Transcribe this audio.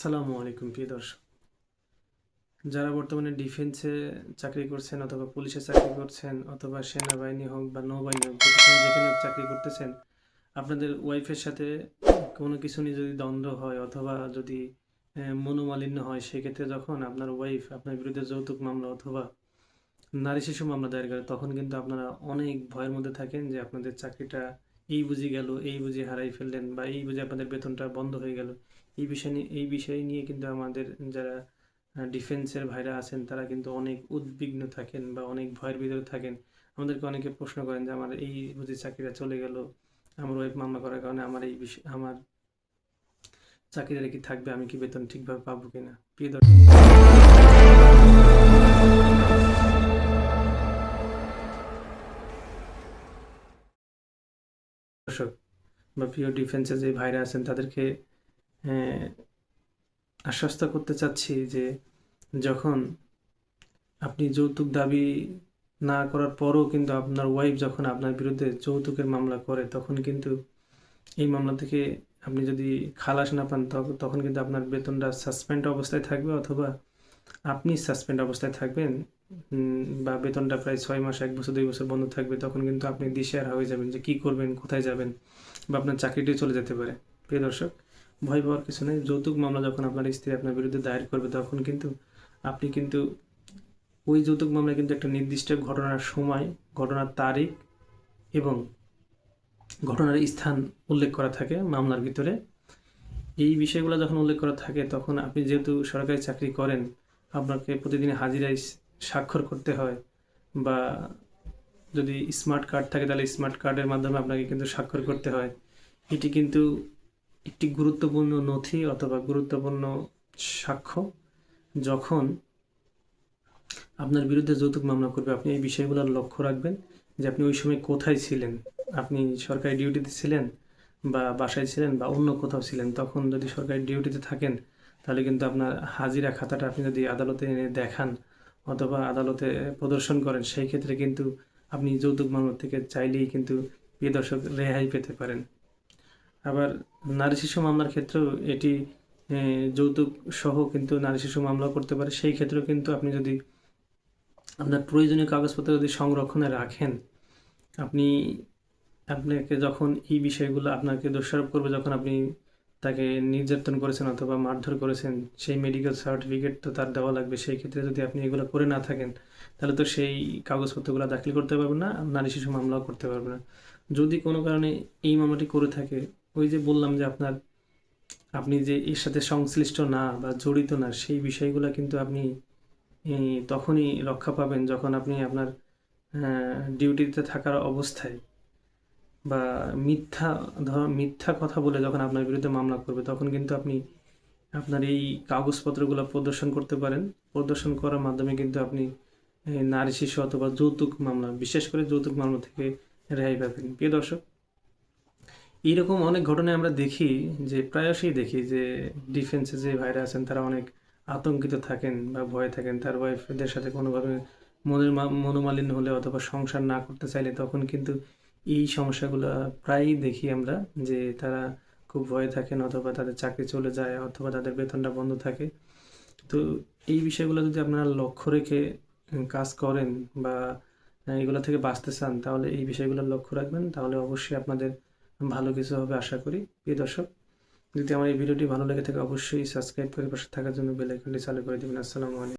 আসসালামু আলাইকুম, প্রিয় দর্শক। যারা বর্তমানে ডিফেন্সে চাকরি করছেন অথবা পুলিশে চাকরি করছেন অথবা সেনাবাহিনী হোক বা নৌবাহিনী হোক যেখানে চাকরি করতেছেন, আপনাদের ওয়াইফের সাথে কোনো কিছু নিয়ে যদি দ্বন্দ্ব হয় অথবা যদি মনোমালিন্য হয়, সেক্ষেত্রে যখন আপনার ওয়াইফ আপনার বিরুদ্ধে যৌতুক মামলা অথবা নারী শিশু মামলা দায়ের করে, তখন কিন্তু আপনারা অনেক ভয়ের মধ্যে থাকেন যে আপনাদের চাকরিটা এই বুঝি গেল, এই বুঝি হারাই ফেললেন বা এই বুঝি আপনাদের বেতনটা বন্ধ হয়ে গেল। এই বিষয় নিয়ে, এই বিষয় নিয়ে কিন্তু আমাদের যারা ডিফেন্সের ভাইরা আছেন, তারা কিন্তু অনেক উদ্বিগ্ন থাকেন বা অনেক ভয়ের ভিতরে থাকেন। আমাদেরকে অনেকে প্রশ্ন করেন যে, আমার এই বুঝি চাকরিটা চলে গেল, আমার ওয়েব মামলা করার কারণে আমার এই বিষয়, আমার চাকরিটা কি থাকবে? আমি কি বেতন ঠিকভাবে পাবো কিনা? প্রিয় দর্শক দর্শক বা প্রিয় ডিফেন্সে যে ভাইরা আছেন তাদেরকে আশ্বস্ত করতে চাচ্ছি যে যখন আপনি যৌতুক দাবি না করার পরও কিন্তু আপনার ওয়াইফ যখন আপনার বিরুদ্ধে যৌতুকের মামলা করে, তখন কিন্তু এই মামলা থেকে আপনি যদি খালাস না পান তখন কিন্তু আপনার বেতনটা সাসপেন্ড অবস্থায় থাকবে অথবা আপনি সাসপেন্ড অবস্থায় থাকবেন বা বেতনটা প্রায় ছয় মাস, এক বছর, দুই বছর বন্ধ থাকবে, তখন কিন্তু আপনি দিশেহারা হয়ে যাবেন যে কি করবেন, কোথায় যাবেন বা আপনার চাকরিটি চলে যেতে পারে। প্রিয় দর্শক, ভয় পাওয়ার কিছু নেই। যৌতুক মামলা যখন আপনার স্ত্রী আপনার বিরুদ্ধে দায়ের করবে, তখন কিন্তু আপনি কিন্তু ওই যৌতুক মামলায় কিন্তু একটা নির্দিষ্ট ঘটনার সময়, ঘটনার তারিখ এবং ঘটনার স্থান উল্লেখ করা থাকে মামলার ভিতরে। এই বিষয়গুলো যখন উল্লেখ করা থাকে, তখন আপনি যেহেতু সরকারি চাকরি করেন, আপনাকে প্রতিদিন হাজিরায় স্বাক্ষর করতে হয় বা যদি স্মার্ট কার্ড থাকে তাহলে স্মার্ট কার্ডের মাধ্যমে আপনাকে কিন্তু স্বাক্ষর করতে হয়। এটি কিন্তু একটি গুরুত্বপূর্ণ নথি অথবা গুরুত্বপূর্ণ সাক্ষ্য যখন আপনার বিরুদ্ধে যৌতুক মামলা করবে, আপনি এই বিষয়গুলোর লক্ষ্য রাখবেন যে আপনি ওই সময় কোথায় ছিলেন? আপনি সরকারি ডিউটিতে ছিলেন বা বাসায় ছিলেন বা অন্য কোথাও ছিলেন? তখন যদি সরকারি ডিউটিতে থাকেন, তাহলে কিন্তু আপনার হাজিরা খাতাটা আপনি যদি আদালতে এনে দেখান অথবা আদালতে প্রদর্শন করেন, সেই ক্ষেত্রে কিন্তু আপনি যৌতুক মামলা থেকে চাইলেই কিন্তু প্রিয় দর্শক রেহাই পেতে পারেন। আবার নারী শিশু মামলার ক্ষেত্রেও এটি যৌতুক সহ কিন্তু নারী শিশু মামলাও করতে পারে। সেই ক্ষেত্রেও কিন্তু আপনি যদি আপনার প্রয়োজনীয় কাগজপত্র যদি সংরক্ষণে রাখেন, আপনি আপনাকে যখন এই বিষয়গুলো আপনাকে দোষারোপ করবে, যখন আপনি তাকে নির্যাতন করেছেন অথবা মারধর করেছেন, সেই মেডিকেল সার্টিফিকেট তো তার দেওয়া লাগবে। সেই ক্ষেত্রে যদি আপনি এগুলো করে না থাকেন, তাহলে তো সেই কাগজপত্রগুলো দাখিল করতে পারবেন না নারী শিশু মামলাও করতে পারবেন না। যদি কোনো কারণে এই মামলাটি করে থাকে, ওই যে বললাম যে আপনার, আপনি যে এর সাথে সংশ্লিষ্ট না বা জড়িত না, সেই বিষয়গুলো কিন্তু আপনি তখনই রক্ষা পাবেন যখন আপনি আপনার ডিউটিতে থাকার অবস্থায়। বা মিথ্যা, ধর মিথ্যা কথা বলে যখন আপনার বিরুদ্ধে মামলা করবে, তখন কিন্তু আপনি আপনার এই কাগজপত্রগুলো প্রদর্শন করতে পারেন। প্রদর্শন করার মাধ্যমে কিন্তু আপনি নারী, শিশু অথবা যৌতুক মামলা, বিশেষ করে যৌতুক মামলা থেকে রেহাই পাবেন। প্রিয় দর্শক, এইরকম অনেক ঘটনায় আমরা দেখি যে, প্রায়শই দেখি যে ডিফেন্সে যে ভাইরা আছেন, তারা অনেক আতঙ্কিত থাকেন বা ভয়ে থাকেন। তার ওয়াইফদের সাথে কোনোভাবে মনের মনোমালিন্য হলে অথবা সংসার না করতে চাইলে তখন কিন্তু এই সমস্যাগুলো প্রায়ই দেখি আমরা, যে তারা খুব ভয়ে থাকেন অথবা তাদের চাকরি চলে যায় অথবা তাদের বেতনটা বন্ধ থাকে। তো এই বিষয়গুলো যদি আপনারা লক্ষ্য রেখে কাজ করেন বা এগুলো থেকে বাঁচতে চান, তাহলে এই বিষয়গুলো লক্ষ্য রাখবেন, তাহলে অবশ্যই আপনাদের ভালো কিছু হবে আশা করি। প্রিয় দর্শক, যদি আমার এই ভিডিওটি ভালো লেগে থাকে, অবশ্যই সাবস্ক্রাইব করে পাশে থাকার জন্য বেল আইকনটি চালু করে দেবেন। আসসালামু আলাইকুম।